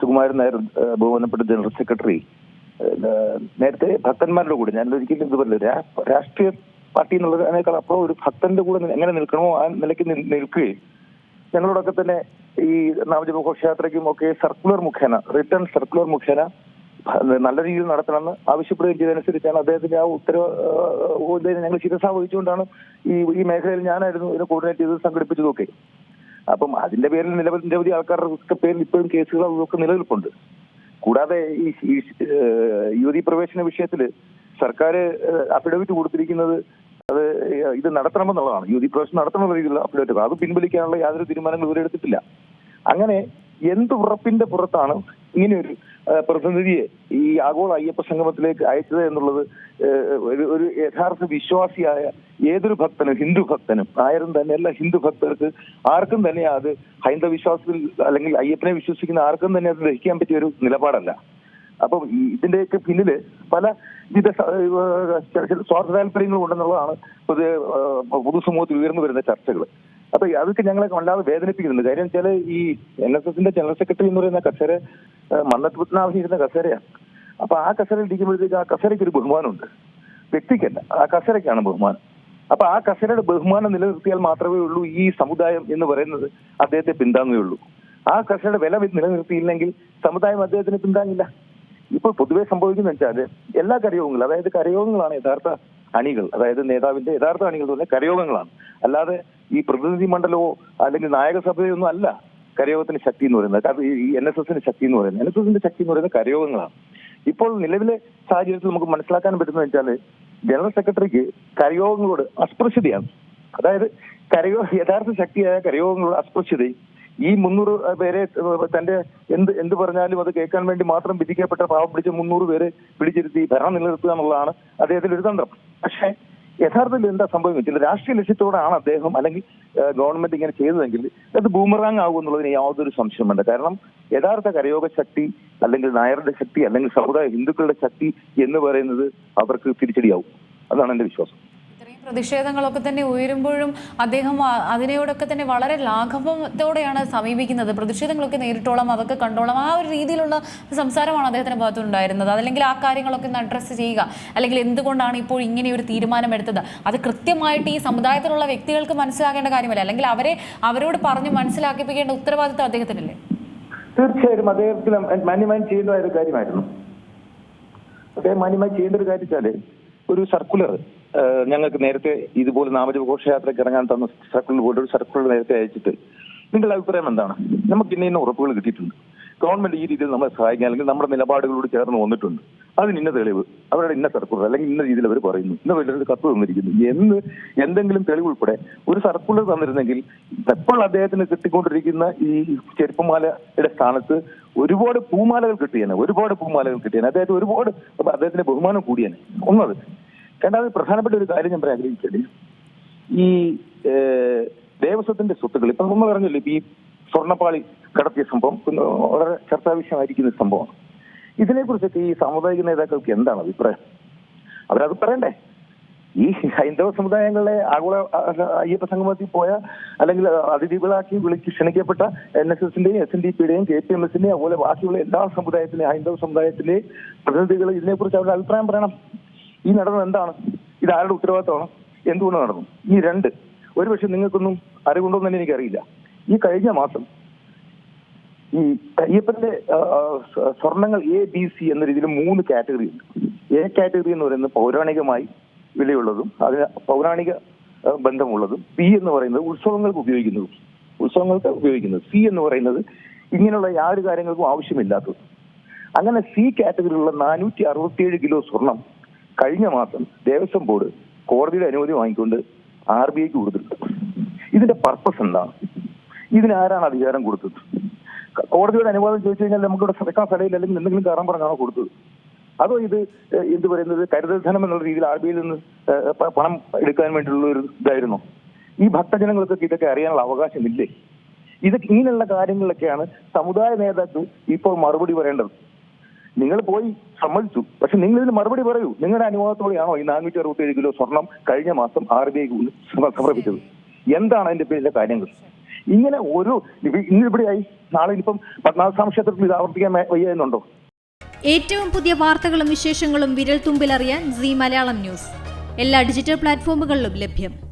സുകുമാരൻ നായർ ബഹുമാനപ്പെട്ട general secretary നേരത്തെ ഭക്തന്മാരുടെ കൂടെ ഞാൻ ഒരിക്കലും ഇത് പറയില്ല രാഷ്ട്രീയ പാർട്ടി എന്നുള്ളതിനേക്കാൾ അപ്പോൾ ഒരു ഭക്തന്റെ കൂടെ എങ്ങനെ നിൽക്കണമോ ആ നിലയ്ക്ക് നിൽക്കുകയും ഞങ്ങളോടൊക്കെ തന്നെ ഈ നാമജപ ഘോഷയാത്രയ്ക്കും ഒക്കെ സർക്കുലർ മുഖേന റിട്ടേൺ സർക്കുലർ മുഖേന നല്ല രീതിയിൽ നടത്തണമെന്ന് ആവശ്യപ്പെടുകയും ചെയ്തതനുസരിച്ചാണ് അദ്ദേഹത്തിന്റെ ആ ഉത്തരവ് ഞങ്ങൾ ശിരസ വഹിച്ചുകൊണ്ടാണ് ഈ ഈ മേഖലയിൽ ഞാനായിരുന്നു ഇതിനെ കോർഡിനേറ്റ് ചെയ്ത് സംഘടിപ്പിച്ചതൊക്കെ അപ്പം അതിന്റെ പേരിൽ നിലവിൽ നിരവധി ആൾക്കാരുടെ പേരിൽ ഇപ്പോഴും കേസുകൾ അതൊക്കെ നിലനിൽപ്പുണ്ട്. കൂടാതെ ഈ യുവതി പ്രവേശന വിഷയത്തിൽ സർക്കാർ അഫിഡവിറ്റ് കൊടുത്തിരിക്കുന്നത് അത് ഇത് നടത്തണമെന്നുള്ളതാണ്. യുവതി പ്രവേശനം നടത്തണമെന്ന രീതിയിലുള്ള അഫിഡവിറ്റ് അത് പിൻവലിക്കാനുള്ള യാതൊരു തീരുമാനങ്ങളും ഇവരെടുത്തിട്ടില്ല അങ്ങനെ എന്ത് ഉറപ്പിന്റെ പുറത്താണ് ഇങ്ങനെയൊരു പ്രതിനിധിയെ ഈ ആഗോള അയ്യപ്പ സംഗമത്തിലേക്ക് അയച്ചത് എന്നുള്ളത് ഒരു ഒരു യഥാർത്ഥ വിശ്വാസിയായ ഏതൊരു ഭക്തനും ഹിന്ദു ഭക്തനും ആയിരം തന്നെ എല്ലാ ഹിന്ദു ഭക്തർക്ക് ആർക്കും തന്നെ അത് ഹൈന്ദവ വിശ്വാസത്തിൽ അല്ലെങ്കിൽ അയ്യപ്പനെ വിശ്വസിക്കുന്ന ആർക്കും തന്നെ അത് ദഹിക്കാൻ പറ്റിയ ഒരു നിലപാടല്ല. അപ്പം ഇതിന്റെയൊക്കെ പിന്നിൽ പല വിധ സ്വാർത്ഥ താല്പര്യങ്ങൾ ഉണ്ടെന്നുള്ളതാണ് ഏഹ് പൊതുസമൂഹത്തിൽ ഉയർന്നു വരുന്ന ചർച്ചകൾ അപ്പൊ അതൊക്കെ ഞങ്ങളെ വല്ലാതെ വേദനിപ്പിക്കുന്നുണ്ട്. കാര്യം വെച്ചാൽ ഈ എൻ എസ് എസിന്റെ ജനറൽ സെക്രട്ടറി എന്ന് പറയുന്ന കസേര പത്മനാഭൻ ഇരുന്ന കസേരയാണ്. അപ്പൊ ആ കസേരയിൽ ഇരിക്കുമ്പോഴത്തേക്ക് ആ കസേരയ്ക്ക് ഒരു ബഹുമാനമുണ്ട്. വ്യക്തിക്കല്ല ആ കസേരയ്ക്കാണ് ബഹുമാനം. അപ്പൊ ആ കസേരയുടെ ബഹുമാനം നിലനിർത്തിയാൽ മാത്രമേ ഉള്ളൂ ഈ സമുദായം എന്ന് പറയുന്നത് അദ്ദേഹത്തെ പിന്താങ്ങുകയുള്ളൂ ആ കസേരയുടെ വില നിലനിർത്തിയില്ലെങ്കിൽ സമുദായം അദ്ദേഹത്തിന് പിന്താങ്ങില്ല. ഇപ്പോൾ പൊതുവെ സംഭവിക്കുന്ന വെച്ചാൽ എല്ലാ കരയോഗങ്ങളും അതായത് കരയോഗങ്ങളാണ് യഥാർത്ഥ അണികൾ അതായത് നേതാവിന്റെ യഥാർത്ഥ അണികൾ തന്നെ കരയോഗങ്ങളാണ്. അല്ലാതെ ഈ പ്രതിനിധി മണ്ഡലമോ അല്ലെങ്കിൽ നായകസഭയോ ഒന്നും അല്ല. കരയോഗത്തിന് ശക്തി എന്ന് പറയുന്നത്. കാരണം ഈ എൻ എസ് എസിന്റെ ശക്തി എന്ന് പറയുന്നത്. എൻ എസ് എസിന്റെ ശക്തി എന്ന് പറയുന്നത് കരയോഗങ്ങളാണ്. ഇപ്പോൾ നിലവിലെ സാഹചര്യത്തിൽ നമുക്ക് മനസ്സിലാക്കാൻ പറ്റുന്നത് വെച്ചാൽ ജനറൽ സെക്രട്ടറിക്ക് കരയോഗങ്ങളോട് അസ്പൃശ്യതയാണ്. അതായത് കരയോ യഥാർത്ഥ ശക്തിയായ കരയോഗങ്ങളുടെ അസ്പൃശ്യതയും ഈ മുന്നൂറ് പേരെ തന്റെ എന്ത് എന്ത് പറഞ്ഞാലും അത് കേൾക്കാൻ വേണ്ടി മാത്രം വിധിക്കപ്പെട്ട പാവം പിടിച്ച മുന്നൂറ് പേരെ പിടിച്ചിരുത്തി ഭരണം നിലനിർത്തുക എന്നുള്ളതാണ് അദ്ദേഹത്തിന്റെ ഒരു തന്ത്രം. പക്ഷേ യഥാർത്ഥത്തിൽ എന്താ സംഭവം വെച്ചാൽ രാഷ്ട്രീയ ലക്ഷ്യത്തോടാണ് അദ്ദേഹം അല്ലെങ്കിൽ ഗവൺമെന്റ് ഇങ്ങനെ ചെയ്തതെങ്കിൽ അത് ബൂമറാങ് ആകും എന്നുള്ളതിന് യാതൊരു സംശയം വേണ്ട കാരണം യഥാർത്ഥ കരയോഗ ശക്തി അല്ലെങ്കിൽ നായരുടെ ശക്തി അല്ലെങ്കിൽ സമുദായ ഹിന്ദുക്കളുടെ ശക്തി എന്ന് പറയുന്നത് അവർക്ക് തിരിച്ചടിയാവും. അതാണ് എന്റെ വിശ്വാസം. പ്രതിഷേധങ്ങളൊക്കെ തന്നെ ഉയരുമ്പോഴും അദ്ദേഹം അതിനോടൊക്കെ തന്നെ വളരെ ലാഘവത്തോടെയാണ് സമീപിക്കുന്നത്. പ്രതിഷേധങ്ങളൊക്കെ നേരിട്ടോളം അതൊക്കെ കണ്ടോളം. ആ ഒരു രീതിയിലുള്ള സംസാരമാണ് അദ്ദേഹത്തിന്റെ ഭാഗത്തുണ്ടായിരുന്നത് അതല്ലെങ്കിൽ ആ കാര്യങ്ങളൊക്കെ ഒന്ന് അഡ്രസ്സ് ചെയ്യുക. അല്ലെങ്കിൽ എന്തുകൊണ്ടാണ് ഇപ്പോൾ ഇങ്ങനെ ഒരു തീരുമാനം എടുത്തത് അത് കൃത്യമായിട്ട് ഈ സമുദായത്തിലുള്ള വ്യക്തികൾക്ക് മനസ്സിലാക്കേണ്ട കാര്യമല്ല. അല്ലെങ്കിൽ അവരെ അവരോട് പറഞ്ഞ് മനസ്സിലാക്കിപ്പിക്കേണ്ട ഉത്തരവാദിത്തം അദ്ദേഹത്തിനല്ലേ? തീർച്ചയായിട്ടും അദ്ദേഹത്തിന് മാന്യമായി ചെയ്യേണ്ട ഒരു കാര്യമായിരുന്നു. അദ്ദേഹം മാന്യമായി ചെയ്യേണ്ട ഒരു കാര്യം വെച്ചാൽ ഒരു സർക്കുലർ ഞങ്ങൾക്ക് നേരത്തെ ഇതുപോലെ നാമജപ ഘോഷയാത്രയ്ക്ക് ഇറങ്ങാൻ തന്ന സർക്കുലർ പോലെ ഒരു സർക്കുലർ നേരത്തെ അയച്ചിട്ട് നിങ്ങളുടെ അഭിപ്രായം എന്താണ്? നമുക്ക് ഇന്ന ഇന്ന ഉറപ്പുകൾ കിട്ടിയിട്ടുണ്ട്. ഗവൺമെന്റ് ഈ രീതിയിൽ നമ്മളെ സഹായിക്കാൻ അല്ലെങ്കിൽ നമ്മുടെ നിലപാടുകളോട് ചേർന്ന് വന്നിട്ടുണ്ട്. അതിന് ഇന്ന തെളിവ് അവരുടെ ഇന്ന സർക്കുലർ അല്ലെങ്കിൽ ഇന്ന രീതിയിൽ അവർ പറയുന്നു. ഇന്ന വലിയൊരു കത്ത് തന്നിരിക്കുന്നു. എന്ന് എന്തെങ്കിലും തെളിവ് ഉൾപ്പെടെ ഒരു സർക്കുലർ തന്നിരുന്നെങ്കിൽ ഇപ്പോൾ അദ്ദേഹത്തിന് കിട്ടിക്കൊണ്ടിരിക്കുന്ന ഈ ചെരുപ്പമാലയുടെ സ്ഥാനത്ത് ഒരുപാട് പൂമാലകൾ കിട്ടിയാണ് ഒരുപാട് പൂമാലകൾ കിട്ടിയാണ് അദ്ദേഹത്തിന് ഒരുപാട് അദ്ദേഹത്തിന്റെ ബഹുമാനം കൂടിയാണ് ഒന്നത് രണ്ടാമത് പ്രധാനപ്പെട്ട ഒരു കാര്യം ഞാൻ പറയാൻ ആഗ്രഹിച്ചത് ഈ ദേവസ്വത്തിന്റെ സ്വത്തുക്കൾ ഇപ്പൊ നമ്മൾ പറഞ്ഞല്ലോ ഈ സ്വർണപ്പാളി കടത്തിയ സംഭവം വളരെ ചർച്ചാ വിഷയമായിരിക്കുന്ന ഒരു സംഭവമാണ്. ഇതിനെക്കുറിച്ചൊക്കെ ഈ സാമുദായിക നേതാക്കൾക്ക് എന്താണ് അഭിപ്രായം? അവരത് പറയണ്ടേ? ഈ ഹൈന്ദവ സമുദായങ്ങളെ ആഗോള അയ്യപ്പ സംഗമത്തിൽ പോയ അല്ലെങ്കിൽ അതിഥികളാക്കി വിളിച്ച് ക്ഷണിക്കപ്പെട്ട എൻ എസ് എസിന്റെയും എസ് എൻ ഡി പിയുടെയും കെ പി എം എസിന്റെയും അതുപോലെ ബാക്കിയുള്ള എല്ലാ സമുദായത്തിലെയും ഹൈന്ദവ സമുദായത്തിന്റെയും പ്രതിനിധികൾ ഇതിനെക്കുറിച്ച് അവരുടെ അഭിപ്രായം പറയണം. ഈ നടന്നത് എന്താണ്? ഇത് ആരുടെ ഉത്തരവാദിത്തമാണ്? എന്തുകൊണ്ട് നടന്നു ഈ രണ്ട് ഒരുപക്ഷെ നിങ്ങൾക്കൊന്നും അറിവുണ്ടോ എന്ന് തന്നെ എനിക്കറിയില്ല. ഈ കഴിഞ്ഞ മാസം ഈ ആ, സ്വർണങ്ങൾ എ ബി സി എന്ന രീതിയിൽ മൂന്ന് കാറ്റഗറി ഉണ്ട്. എ കാറ്റഗറി എന്ന് പറയുന്നത് പൗരാണികമായി വിലയുള്ളതും അതിന് പൗരാണിക ബന്ധമുള്ളതും ബി എന്ന് പറയുന്നത് ഉത്സവങ്ങൾക്ക് ഉപയോഗിക്കുന്നതും ഉത്സവങ്ങൾക്ക് ഉപയോഗിക്കുന്നത് സി എന്ന് പറയുന്നത് ഇങ്ങനെയുള്ള യാതൊരു കാര്യങ്ങൾക്കും ആവശ്യമില്ലാത്തത്. അങ്ങനെ സി കാറ്റഗറിയിലുള്ള നാനൂറ്റി അറുപത്തിയേഴ് കിലോ സ്വർണം കഴിഞ്ഞ മാസം ദേവസ്വം ബോർഡ് കോടതിയുടെ അനുമതി വാങ്ങിക്കൊണ്ട് ആർ ബി ഐക്ക് കൊടുത്തിട്ടുണ്ട് ഇതിന്റെ പർപ്പസ് എന്താണ് ഇതിനാരാണ് അധികാരം കൊടുത്തത്? കോടതിയുടെ അനുവാദം ചോദിച്ചു കഴിഞ്ഞാൽ നമുക്ക് ഇവിടെ സർക്കാർ സ്ഥലയിൽ അല്ലെങ്കിൽ എന്തെങ്കിലും കാരണം പറഞ്ഞാണോ കൊടുത്തത്? അതോ ഇത് എന്ത് പറയുന്നത്? കരുതൽ ധനം എന്നുള്ള രീതിയിൽ ആർ ബി ഐയിൽ നിന്ന് പണം എടുക്കാൻ വേണ്ടിയുള്ള ഒരു ഇതായിരുന്നോ. ഈ ഭക്തജനങ്ങൾക്കൊക്കെ ഇതൊക്കെ അറിയാനുള്ള അവകാശമില്ലേ? ഇത് ഇങ്ങനെയുള്ള കാര്യങ്ങളിലൊക്കെയാണ് സമുദായ നേതാക്കൾ ഇപ്പോൾ മറുപടി പറയേണ്ടത്. നിങ്ങൾ പോയി സമ്മതിച്ചു. പക്ഷെ നിങ്ങൾ ഇതിന് മറുപടി പറയൂ. നിങ്ങളുടെ അനുവാദത്തോടെയാണോ ഈ നാനൂറ്റി അറുപത്തി ഏഴ് കിലോ സ്വർണം കഴിഞ്ഞ മാസം ആർ ബി ഐക്ക് സമർപ്പിച്ചത്? എന്താണ് അതിന്റെ പേരിലെ കാര്യങ്ങൾ? ഇങ്ങനെ ഓരോ ഇപ്പൊ ഇന്ന് ഇവിടെയായി നാളെ ഇനിയിപ്പം പത്മനാഭസ്വാമി ക്ഷേത്രത്തിൽ ഇത് ആവർത്തിക്കാൻ വയ്യ എന്നുണ്ടോ? ഏറ്റവും പുതിയ വാർത്തകളും വിശേഷങ്ങളും വിരൽ തുമ്പിലറിയാൻ സി മലയാളം ന്യൂസ്. എല്ലാ ഡിജിറ്റൽ പ്ലാറ്റ്ഫോമുകളിലും ലഭ്യം.